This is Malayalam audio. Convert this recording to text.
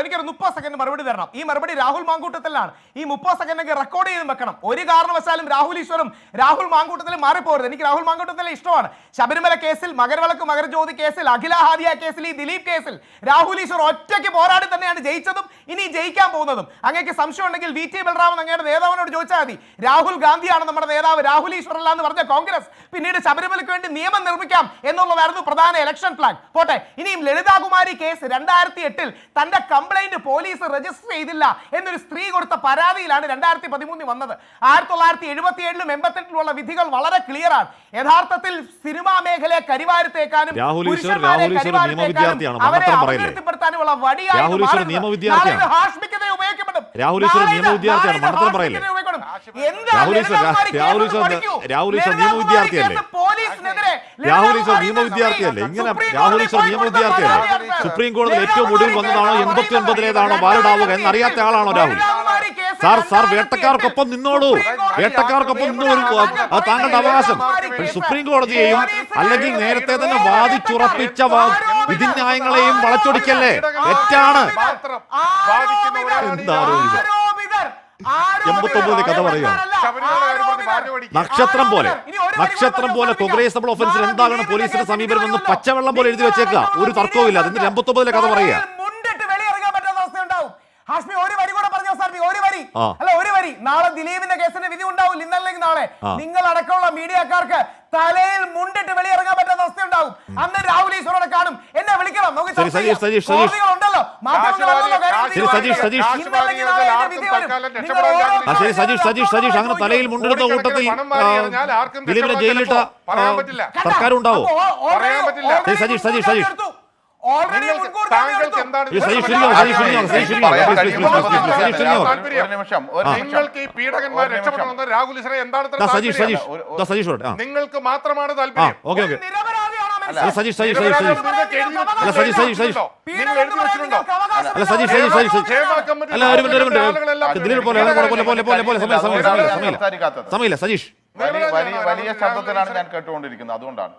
എനിക്കൊരു മുപ്പത് സെക്കൻഡ് മറുപടി തരണം. ഈ മറുപടി രാഹുൽ മാങ്കൂട്ടത്തിലാണ്. ഈ മുപ്പത് സെക്കൻഡ് റെക്കോർഡ് ചെയ്ത് വെക്കണം. ഒരു കാരണവശാലും രാഹുൽ ഈശ്വറും രാഹുൽ മാങ്കൂട്ടത്തിലും മാറിപ്പോരുത്. എനിക്ക് രാഹുൽ മാങ്കൂട്ടത്തിലെ ഇഷ്ടമാണ്. ശബരിമല കേസിൽ മകരവിളക്ക് മകരജ്യോതി കേസിൽ അഖില ഹാദിയ കേസിൽ ഈ ദിലീപ് കേസിൽ രാഹുൽ ഈശ്വർ ഒറ്റയ്ക്ക് പോരാടി തന്നെയാണ് ജയിച്ചതും ഇനി ജയിക്കാൻ പോകുന്നതും. അങ്ങേക്ക് സംശയം ഉണ്ടെങ്കിൽ വി ടി ബലറാമൻ അങ്ങയുടെ നേതാവിനോട് ചോദിച്ചാൽ മതി. രാഹുൽ ഗാന്ധിയാണ് നമ്മുടെ നേതാവ്. രാഹുൽ ഈശ്വർ അല്ല എന്ന് പറഞ്ഞ കോൺഗ്രസ് പിന്നീട് ശബരിമലയ്ക്ക് വേണ്ടി നിയമം നിർമ്മിക്കാം എന്നുള്ളതായിരുന്നു പ്രധാന ഇലക്ഷൻ പ്ലാൻ പോട്ടെ ഇനിയും ലളിതാകുമാരി കേസ് രണ്ടായിരത്തി എട്ടിൽ തന്റെ കംപ്ലൈന്റ് പോലീസ് രജിസ്റ്റർ ചെയ്തില്ല എന്നൊരു സ്ത്രീ കൊടുത്ത പരാതിയിലാണ് രണ്ടായിരത്തി പതിമൂന്നിൽ വന്നത് ആയിരത്തി തൊള്ളായിരത്തി എഴുപത്തി ഏഴിലും എൺപത്തെട്ടിലുള്ള വിധികൾ വളരെ ക്ലിയർ ആണ് യഥാർത്ഥത്തിൽ സിനിമാ മേഖലയെ കരിവാരത്തേക്കാനും രാഹുൽ വടിയാണ്. അവരെ പറയില്ലേ? അപകീർത്തിപ്പെടുത്താനുമുള്ള രാഹുൽ ഈശ്വർ ഉപയോഗിക്കപ്പെടും. രാഹുൽ മണ്ടത്തരം പറയില്ലേ? രാഹുൽ രാഹുൽ രാഹുൽ രാഹുൽ ലളിതാകുമാരി നിയമവിദ്യാർത്ഥിയല്ലേ ഇങ്ങനെ രാഹുൽ ഈശ്വർ നിയമ പരാതിയാണ്. സുപ്രീം കോടതി ഏറ്റവും ഒടുവിൽ വന്നതാണോ? എൺപത്തി ഒൻപതിലേതാണോ ബാലഡാവുക എന്നറിയാത്ത ആളാണോ രാഹുൽ? സാർ സാർ വേട്ടക്കാർക്കൊപ്പം നിന്നോളൂ. വേട്ടക്കാർക്കൊപ്പം നിന്നോളൂ അത് താങ്കളുടെ അവകാശം. സുപ്രീം കോടതിയെയും അല്ലെങ്കിൽ നേരത്തെ തന്നെ വാദിച്ചുറപ്പിച്ച വിധിന്യായങ്ങളെയും വളച്ചൊടിക്കല്ലേ? തെറ്റാണ്. മാത്രം. എൺപത്തൊമ്പതിലെ കഥ പറയുക. നക്ഷത്രം പോലെ. നക്ഷത്രം പോലെ കൊഗ്രേസബിൾ ഒഫൻസിൽ എന്താകണം പോലീസിന്റെ സമീപനം എന്ന് പച്ചവെള്ളം പോലെ എഴുതി വെച്ചേക്കുക. ഒരു തർക്കവും ഇല്ല അതിന്റെ എൺപത്തൊമ്പതിലെ കഥ പറയുക. ഹാഷ്മി ഒരു വരി കൂടെ പറഞ്ഞു അവസാനിപ്പിക്കും. ഒരു വരി. അല്ല ഒരു വരി. നാളെ ദിലീപിന്റെ കേസിന്റെ വിധി ഉണ്ടാവും ഇന്നല്ലെങ്കിൽ നാളെ. നിങ്ങൾ അടക്കമുള്ള മീഡിയക്കാർക്ക് തലയിൽ മുണ്ടിട്ട് വെളിയിറങ്ങാൻ പറ്റാത്ത അവസ്ഥ ഉണ്ടാവും അന്ന് രാഹുൽ ഈശ്വരോടെ കാണും. എന്നെ വിളിക്കണം. നമുക്ക് ശരി, ശരി, ആ സതീഷ് സതീഷ് സതീഷ് അങ്ങനെ തലയിൽ മുണ്ടെടുത്ത കൂട്ടത്തിൽ ദിലീപിനെ രക്ഷപ്പെടാൻ പറയാൻ പറ്റില്ല. കണ്ടോ? സർക്കാരും ഉണ്ടാവോ സജീഷ് സജീഷ്. Already നിങ്ങൾക്ക് മാത്രമാണ് താല്പര്യം ഓക്കെ ഓക്കെ നിരപരാധിയാണോ അല്ല സതീഷ് സതീഷ് നിങ്ങൾക്ക് അല്ല, എഴുതി വെച്ചിട്ടുണ്ടോ അല്ല സതീഷ് ക്ഷേമ കമ്മിറ്റി അല്ല ഒരു മിനിറ്റ് ഒരു മിനിറ്റ്. ദിലീപ് പോലെ പോലെ പോലെ പോലെ പോലെ സമയം സമയം സമയം. സമയം സമയമില്ല വലിയ വലിയ വലിയ ശബ്ദത്തിലാണ് ഞാൻ കേട്ടുകൊണ്ടിരിക്കുന്നത്. അതുകൊണ്ടാണ്.